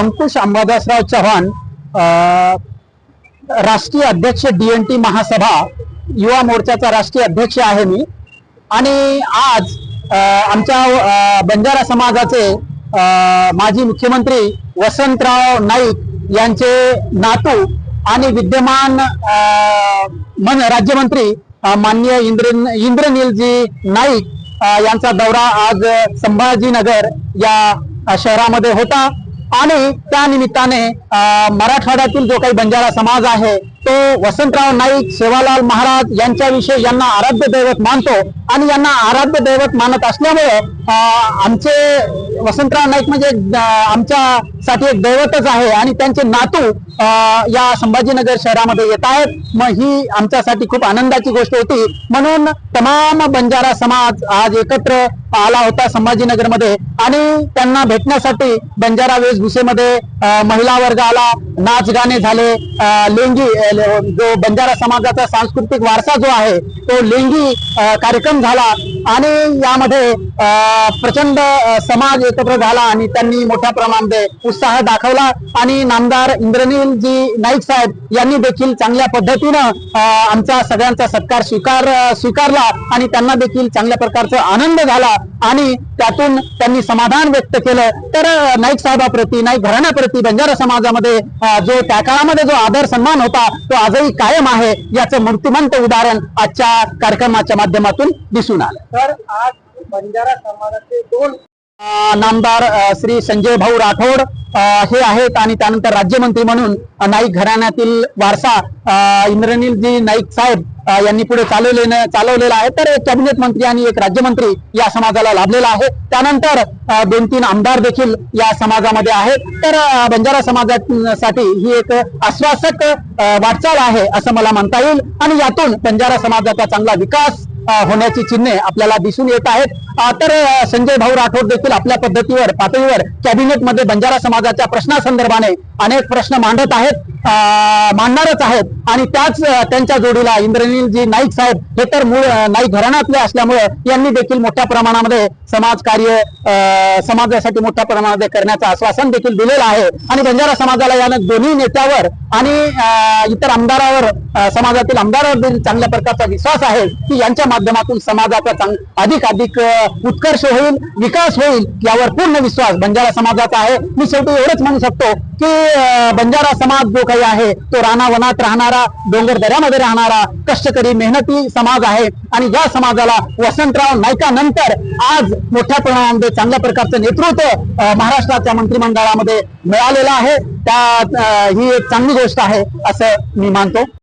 अंकुश अंबादासराव चव्हाण राष्ट्रीय अध्यक्ष D N T महासभा युवा मोर्चाचा राष्ट्रीय अध्यक्ष आहे मी. आणि आज आमच्या बंजारा समाजाचे माजी मुख्यमंत्री वसंतराव नाईक यांचे नातू आणि विद्यमान मन राज्यमंत्री माननीय इंद्र इंद्रनीलजी नाईक यांचा दौरा आज संभाजीनगर या शहरामध्ये होता. आणि त्या निमित्ताने मराठवाड्यातील जो काही बंजारा समाज आहे तो वसंतराव नाईक सेवालाल महाराज यांच्याविषयी यांना आराध्य दैवत मानतो आणि यांना आराध्य दैवत मानत असल्यामुळे आमचे वसंतराव नाईक म्हणजे आमच्या साठी एक दैवतच आहे आणि त्यांचे नातू या संभाजीनगर शहरामध्ये येत आहेत. मग ही आमच्यासाठी खूप आनंदाची गोष्ट होती. म्हणून तमाम बंजारा समाज आज एकत्र आला होता संभाजीनगरमध्ये आणि त्यांना भेटण्यासाठी बंजारा वेशभूषेमध्ये महिला वर्ग आला. नाच गाणे झाले. लेंगी जो बंजारा समाजाचा सांस्कृतिक वारसा जो आहे तो लेंगी कार्यक्रम झाला आणि यामध्ये प्रचंड समाज एकत्र झाला आणि त्यांनी मोठ्या प्रमाणामध्ये उत्साह दाखवला आणि नामदार इंद्रनील जी नाईक साहेब यांनी देखील चांगल्या पद्धतीनं आमचा सगळ्यांचा सत्कार स्वीकार स्वीकारला आणि त्यांना देखील चांगल्या प्रकारचा आनंद झाला आणि त्यातून त्यांनी समाधान व्यक्त केलं. तर नाईक साहेबाप्रती नाईक घराण्याप्रती बंजारा समाजामध्ये जो त्या काळामध्ये जो आदर सन्मान होता तो आजही कायम आहे याचं मूर्तिमंत उदाहरण आजच्या कार्यक्रमाच्या माध्यमातून दिसून आलं. तर आज बंजारा समाजाचे दोन नामदार श्री संजय भाऊ राठोड हे आहेत आणि त्यानंतर राज्यमंत्री म्हणून नाईक घराण्यातील वारसा इंद्रनीलजी नाईक साहेब यांनी पुढे चालवलेलं चालवलेला आहे. तर एक कॅबिनेट मंत्री आणि एक राज्यमंत्री या समाजाला लाभलेला आहे. त्यानंतर दोन तीन आमदार देखील या समाजामध्ये आहेत. तर बंजारा समाजासाठी ही एक आश्वासक वाटचाल आहे असं मला म्हणता येईल. आणि यातून बंजारा समाजाचा चांगला विकास होण्याची चिन्हे आपल्याला दिसून येत आहेत. तर संजय भाऊ राठोड देखील आपल्या पद्धतीवर पातळीवर कॅबिनेटमध्ये बंजारा समाजाच्या प्रश्नासंदर्भाने अनेक प्रश्न मांडत आहेत. मांडणारच आहेत. आणि त्याच त्यांच्या जोडीला इंद्रनीलजी नाईक साहेब हे तर मूळ नाईक घराण्यातले असल्यामुळे यांनी देखील मोठ्या प्रमाणामध्ये समाजकार्य कार्य समाजासाठी मोठ्या प्रमाणामध्ये करण्याचं आश्वासन देखील दिलेलं आहे. आणि बंजारा समाजाला यानं दोन्ही नेत्यावर आणि इतर आमदारावर समाजातील आमदारावर देखील चांगल्या प्रकारचा विश्वास आहे की यांच्या माध्यमातून समाजाचा चांग अधिक अधिक उत्कर्ष होईल विकास होईल यावर पूर्ण विश्वास बंजारा समाजाचा आहे. मी शेवटी एवढंच म्हणू शकतो की बंजारा समाज जो काही आहे तो रानावनात राहणारा डोंगर दऱ्यामध्ये राहणारा कष्टकरी मेहनती समाज आहे. आणि या समाजाला वसंतराव नाईकानंतर आज मोठ्या प्रमाणामध्ये चांगल्या प्रकारचं नेतृत्व महाराष्ट्राच्या मंत्रिमंडळामध्ये मिळालेलं आहे. त्या ही एक चांगली गोष्ट आहे असं मी मानतो.